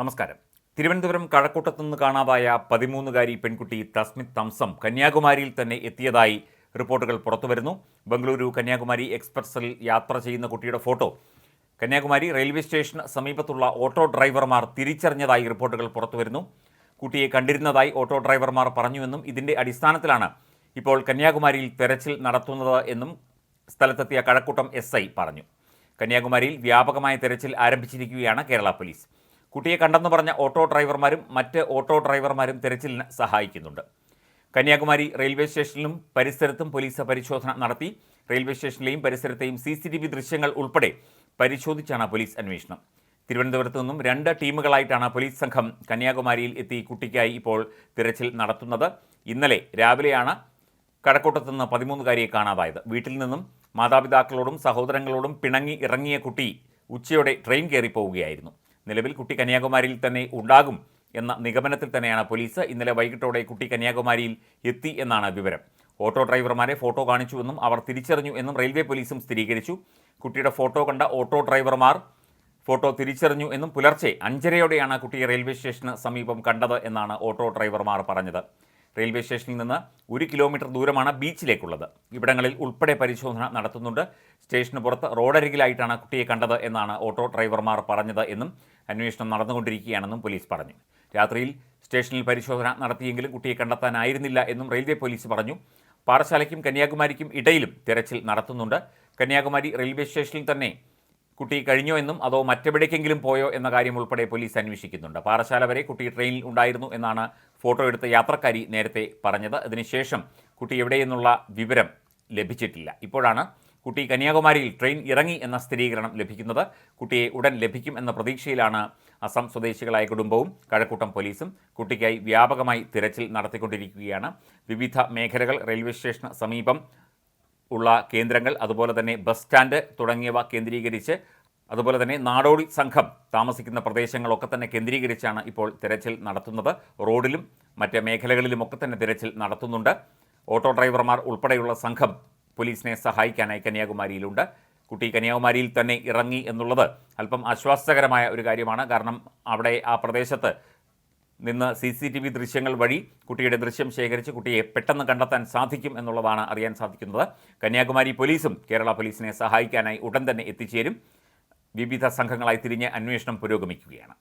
നമസ്കാരം. തിരുവനന്തപുരം കഴക്കൂട്ടത്തു നിന്ന് കാണാതായ പതിമൂന്നുകാരി പെൺകുട്ടി തസ്മിത് തംസം കന്യാകുമാരിയിൽ തന്നെ എത്തിയതായി റിപ്പോർട്ടുകൾ പുറത്തുവരുന്നു. ബംഗളൂരു കന്യാകുമാരി എക്സ്പ്രസിൽ യാത്ര ചെയ്യുന്ന കുട്ടിയുടെ ഫോട്ടോ. കന്യാകുമാരി റെയിൽവേ സ്റ്റേഷന് സമീപത്തുള്ള ഓട്ടോ ഡ്രൈവർമാർ തിരിച്ചറിഞ്ഞതായി റിപ്പോർട്ടുകൾ പുറത്തുവരുന്നു. കുട്ടിയെ കണ്ടിരുന്നതായി ഓട്ടോ ഡ്രൈവർമാർ പറഞ്ഞുവെന്നും ഇതിന്റെ അടിസ്ഥാനത്തിലാണ് ഇപ്പോൾ കന്യാകുമാരിയിൽ തെരച്ചിൽ നടത്തുന്നത് എന്നും സ്ഥലത്തെത്തിയ കഴക്കൂട്ടം എസ് പറഞ്ഞു. കന്യാകുമാരിയിൽ വ്യാപകമായ തെരച്ചിൽ ആരംഭിച്ചിരിക്കുകയാണ് കേരള പോലീസ്. കുട്ടിയെ കണ്ടെന്ന് പറഞ്ഞ ഓട്ടോ ഡ്രൈവർമാരും മറ്റ് ഓട്ടോ ഡ്രൈവർമാരും തെരച്ചിലിന് സഹായിക്കുന്നുണ്ട്. കന്യാകുമാരി റെയിൽവേ സ്റ്റേഷനിലും പരിസരത്തും പോലീസ് പരിശോധന നടത്തി. റെയിൽവേ സ്റ്റേഷനിലെയും പരിസരത്തെയും സി സി ടി വി ദൃശ്യങ്ങൾ ഉൾപ്പെടെ പരിശോധിച്ചാണ് പോലീസ് അന്വേഷണം. തിരുവനന്തപുരത്ത് നിന്നും രണ്ട് ടീമുകളായിട്ടാണ് പോലീസ് സംഘം കന്യാകുമാരിയിൽ എത്തി കുട്ടിക്കായി ഇപ്പോൾ തിരച്ചിൽ നടത്തുന്നത്. ഇന്നലെ രാവിലെയാണ് കടക്കൂട്ടത്തു നിന്ന് പതിമൂന്നുകാരിയെ കാണാതായത്. വീട്ടിൽ നിന്നും മാതാപിതാക്കളോടും സഹോദരങ്ങളോടും പിണങ്ങി ഇറങ്ങിയ കുട്ടി ഉച്ചയോടെ ട്രെയിൻ കയറി പോവുകയായിരുന്നു നിലവിൽ കുട്ടി കന്യാകുമാരിയിൽ തന്നെ ഉണ്ടാകും എന്ന നിഗമനത്തിൽ തന്നെയാണ് പോലീസ് ഇന്നലെ വൈകിട്ടോടെ കുട്ടി കന്യാകുമാരിയിൽ എത്തി എന്നാണ് വിവരം. ഓട്ടോ ഡ്രൈവർമാരെ ഫോട്ടോ കാണിച്ചുവെന്നും അവർ തിരിച്ചറിഞ്ഞു എന്നും റെയിൽവേ പോലീസും സ്ഥിരീകരിച്ചു. കുട്ടിയുടെ ഫോട്ടോ കണ്ട ഓട്ടോ ഡ്രൈവർമാർ ഫോട്ടോ തിരിച്ചറിഞ്ഞു എന്നും പുലർച്ചെ അഞ്ചരയോടെയാണ് കുട്ടിയെ റെയിൽവേ സ്റ്റേഷന് സമീപം കണ്ടത് എന്നാണ് ഓട്ടോ ഡ്രൈവർമാർ പറഞ്ഞത്. റെയിൽവേ സ്റ്റേഷനിൽ നിന്ന് ഒരു കിലോമീറ്റർ ദൂരമാണ് ബീച്ചിലേക്കുള്ളത്. ഇവിടങ്ങളിൽ ഉൾപ്പെടെ പരിശോധന നടത്തുന്നുണ്ട്. സ്റ്റേഷന് പുറത്ത് റോഡരികിലായിട്ടാണ് കുട്ടിയെ കണ്ടത് എന്നാണ് ഓട്ടോ ഡ്രൈവർമാർ പറഞ്ഞത് എന്നും അന്വേഷണം നടന്നുകൊണ്ടിരിക്കുകയാണെന്നും പോലീസ് പറഞ്ഞു. രാത്രിയിൽ സ്റ്റേഷനിൽ പരിശോധന നടത്തിയെങ്കിലും കുട്ടിയെ കണ്ടെത്താനായിരുന്നില്ല എന്നും റെയിൽവേ പോലീസ് പറഞ്ഞു. പാറശാലയ്ക്കും കന്യാകുമാരിക്കും ഇടയിലും തിരച്ചിൽ നടത്തുന്നുണ്ട്. കന്യാകുമാരി റെയിൽവേ സ്റ്റേഷനിൽ തന്നെ കുട്ടി കഴിഞ്ഞോ എന്നും അതോ മറ്റെവിടേക്കെങ്കിലും പോയോ എന്ന കാര്യം ഉൾപ്പെടെ പോലീസ് അന്വേഷിക്കുന്നുണ്ട്. പാറശാല വരെ കുട്ടി ട്രെയിനിൽ ഉണ്ടായിരുന്നു എന്നാണ് ഫോട്ടോ എടുത്ത യാത്രക്കാരി നേരത്തെ പറഞ്ഞത്. അതിനുശേഷം കുട്ടി എവിടെയെന്നുള്ള വിവരം ലഭിച്ചിട്ടില്ല. ഇപ്പോഴാണ് കുട്ടി കന്യാകുമാരിയിൽ ട്രെയിൻ ഇറങ്ങി എന്ന സ്ഥിരീകരണം ലഭിക്കുന്നത്. കുട്ടിയെ ഉടൻ ലഭിക്കും എന്ന പ്രതീക്ഷയിലാണ് അസം സ്വദേശികളായ കുടുംബവും കഴക്കൂട്ടം പോലീസും കുട്ടിക്കായി വ്യാപകമായി തിരച്ചിൽ നടത്തിക്കൊണ്ടിരിക്കുകയാണ്. വിവിധ മേഖലകൾ റെയിൽവേ സ്റ്റേഷന് സമീപം ഉള്ള കേന്ദ്രങ്ങൾ അതുപോലെ തന്നെ ബസ് സ്റ്റാൻഡ് തുടങ്ങിയവ കേന്ദ്രീകരിച്ച് അതുപോലെ തന്നെ നാടോടി സംഘം താമസിക്കുന്ന പ്രദേശങ്ങളൊക്കെ തന്നെ കേന്ദ്രീകരിച്ചാണ് ഇപ്പോൾ തിരച്ചിൽ നടത്തുന്നത്. റോഡിലും മറ്റ് മേഖലകളിലുമൊക്കെ തന്നെ തിരച്ചിൽ നടത്തുന്നുണ്ട്. ഓട്ടോ ഡ്രൈവർമാർ ഉൾപ്പെടെയുള്ള സംഘം പോലീസിനെ സഹായിക്കാനായി കന്യാകുമാരിയിലുണ്ട്. കുട്ടി കന്യാകുമാരിയിൽ തന്നെ ഇറങ്ങി എന്നുള്ളത് അല്പം ആശ്വാസകരമായ ഒരു കാര്യമാണ്. കാരണം അവിടെ ആ പ്രദേശത്ത് നിന്ന് സി സി ടി വി ദൃശ്യങ്ങൾ വഴി കുട്ടിയുടെ ദൃശ്യം ശേഖരിച്ച് കുട്ടിയെ പെട്ടെന്ന് കണ്ടെത്താൻ സാധിക്കും എന്നുള്ളതാണ് അറിയാൻ സാധിക്കുന്നത്. കന്യാകുമാരി പോലീസും കേരള പോലീസിനെ സഹായിക്കാനായി ഉടൻ തന്നെ എത്തിച്ചേരും. വിവിധ സംഘങ്ങളായി തിരിഞ്ഞ് അന്വേഷണം പുരോഗമിക്കുകയാണ്